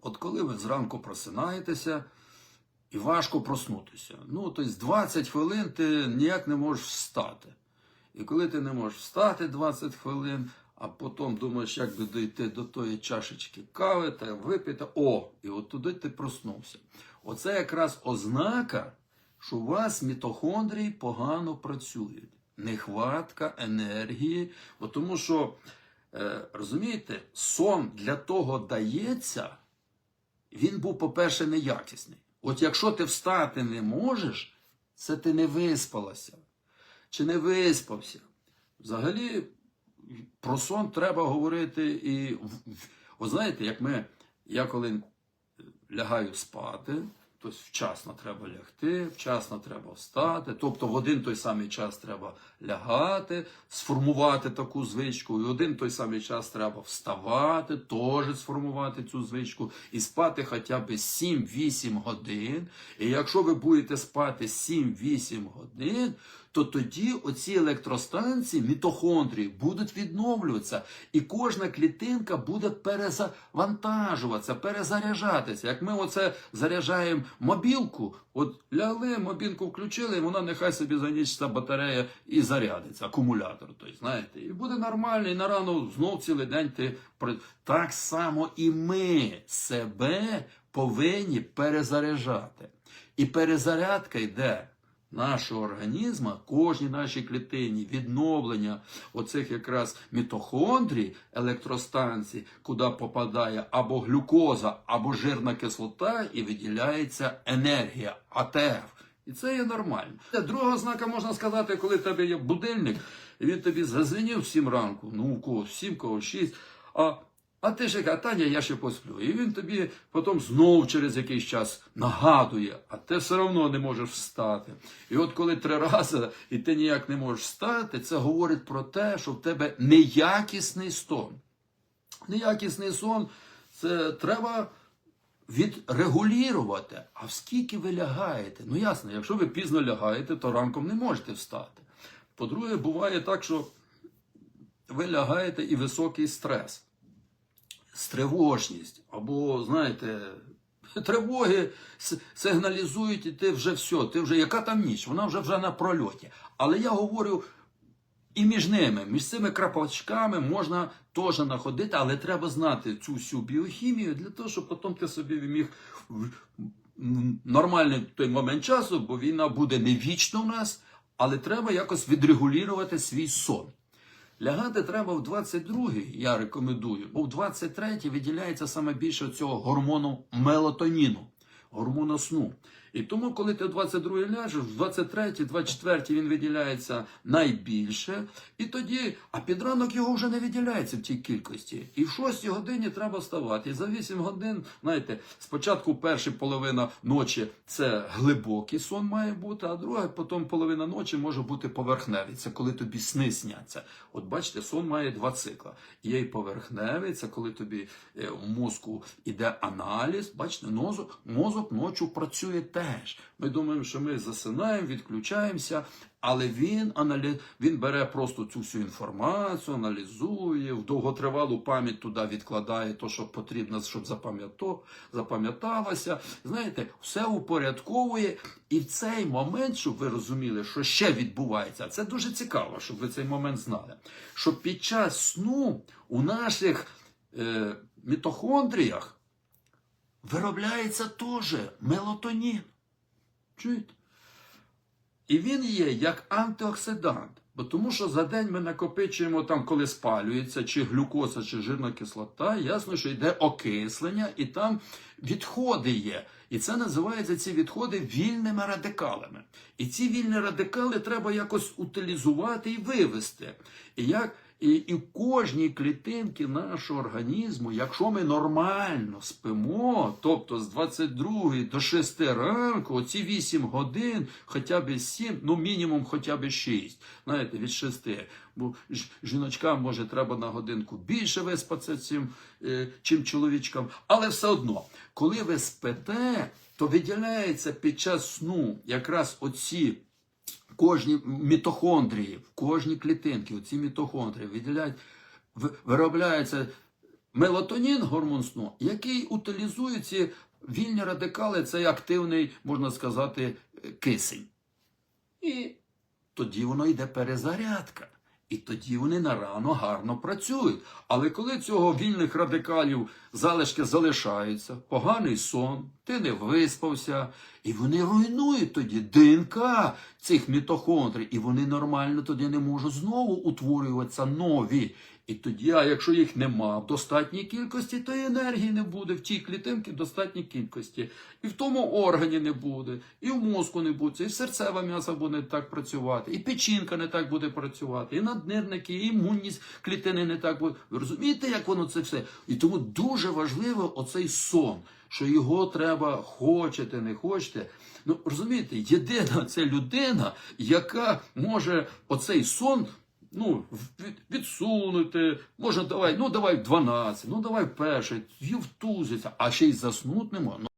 От коли ви зранку просинаєтеся і важко проснутися. Ну, тобто 20 хвилин ти ніяк не можеш встати. І коли ти не можеш встати 20 хвилин, а потім думаєш, як би дійти до тої чашечки кави та випити, о, і от туди ти проснувся. Оце якраз ознака, що у вас мітохондрії погано працюють. Нехватка енергії, бо тому що, е, розумієте, сон для того дається, він був, по-перше, неякісний. От якщо ти встати не можеш, це ти не виспалася чи не виспався. Взагалі, про сон треба говорити і. От знаєте, як ми, я коли лягаю спати, тобто вчасно треба лягти, вчасно треба встати. Тобто в один той самий час треба лягати, сформувати таку звичку, і в один той самий час треба вставати, теж сформувати цю звичку, і спати хоча б 7-8 годин. І якщо ви будете спати 7-8 годин, то тоді оці електростанції, мітохондрії, будуть відновлюватися, і кожна клітинка буде перезавантажуватися, перезаряджатися. Як ми оце заряджаємо мобілку, от лягли, мобілку включили, і вона нехай собі за ніч ця батарея і зарядиться, акумулятор. Тобто, знаєте, і буде нормально, і на рано знов цілий день ти так само і ми себе повинні перезаряджати. І перезарядка йде нашого організму, кожній нашій клітині, відновлення оцих якраз мітохондрій, електростанцій, куди попадає або глюкоза, або жирна кислота, і виділяється енергія, АТФ. І це є нормально. Друга ознака можна сказати, коли в тебе є будильник, і він тобі зазвенів в 7 ранку, ну у 7, когось в 6, а а ти ж яка, Таня, я ще посплю. І він тобі потім знов через якийсь час нагадує, а ти все одно не можеш встати. І от коли три рази і ти ніяк не можеш встати, це говорить про те, що в тебе неякісний сон. Неякісний сон це треба відрегулювати. А скільки ви лягаєте? Ну ясно, якщо ви пізно лягаєте, то ранком не можете встати. По-друге, буває так, що ви лягаєте і високий стрес стривожність, або, знаєте, тривоги сигналізують, і ти вже все, ти вже яка там ніч, вона вже вже на прольоті. Але я говорю. І між ними, між цими крапочками можна теж знаходити, але треба знати цю всю біохімію для того, щоб потім ти собі міг нормальний той момент часу, бо війна буде не вічно у нас, але треба якось відрегулювати свій сон. Лягати треба в 22-й, я рекомендую, бо в 23-й виділяється саме більше цього гормону мелатоніну, гормону сну. І тому, коли ти в 22-й ляжеш, в 23-й, 24-й він виділяється найбільше, і тоді, а під ранок його вже не виділяється в тій кількості. І в 6 годині треба вставати. І за 8 годин, знаєте, спочатку перша половина ночі це глибокий сон має бути, а друга потім половина ночі може бути поверхневий. Це коли тобі сни сняться. От бачите, сон має два цикла. Є і поверхневий, це коли тобі е, в мозку іде аналіз. Бачите, мозок, мозок ночі працює теж. Ми думаємо, що ми засинаємо, відключаємося, але він аналі... він бере просто цю всю інформацію, аналізує, в довготривалу пам'ять туди відкладає те, що потрібно, щоб запам'яталося. Знаєте, все упорядковує. І в цей момент, щоб ви розуміли, що ще відбувається, це дуже цікаво, щоб ви цей момент знали. Що під час сну у наших е, мітохондріях виробляється теж мелатонін. Чуєте? І він є як антиоксидант. Бо тому що за день ми накопичуємо там, коли спалюється, чи глюкоза, чи жирна кислота, ясно, що йде окислення, і там відходи є. І це називається ці відходи вільними радикалами. І ці вільні радикали треба якось утилізувати і вивести. І як і, і кожній клітинці нашого організму, якщо ми нормально спимо, тобто з 22 до 6 ранку, оці 8 годин, хоча б 7, ну мінімум хоча б 6, знаєте, від 6. Бо жіночкам може треба на годинку більше виспатися, е, чим чоловічкам. Але все одно, коли ви спите, то виділяється під час сну якраз оці кожні мітохондрії, в кожній клітинці, оці мітохондрії виділяють, виробляється мелатонін, гормон сну, який утилізує ці вільні радикали, цей активний, можна сказати, кисень. І тоді воно йде перезарядка. І тоді вони на рано гарно працюють. Але коли цього вільних радикалів залишки залишаються, поганий сон, ти не виспався, і вони руйнують тоді ДНК цих мітохондрій, і вони нормально тоді не можуть знову утворюватися нові. І тоді, а якщо їх нема в достатній кількості, то і енергії не буде в тій клітинці в достатній кількості. І в тому органі не буде, і в мозку не буде, і серцева м'ясо буде так працювати, і печінка не так буде працювати, і наднирники, і імунність клітини не так буде. Ви розумієте, як воно це все? І тому дуже важливо оцей сон, що його треба хочете, не хочете. Ну розумієте, єдина це людина, яка може оцей сон ну, від- відсунути, може, давай, ну давай в 12, ну давай і втузиться, а ще й заснути не може.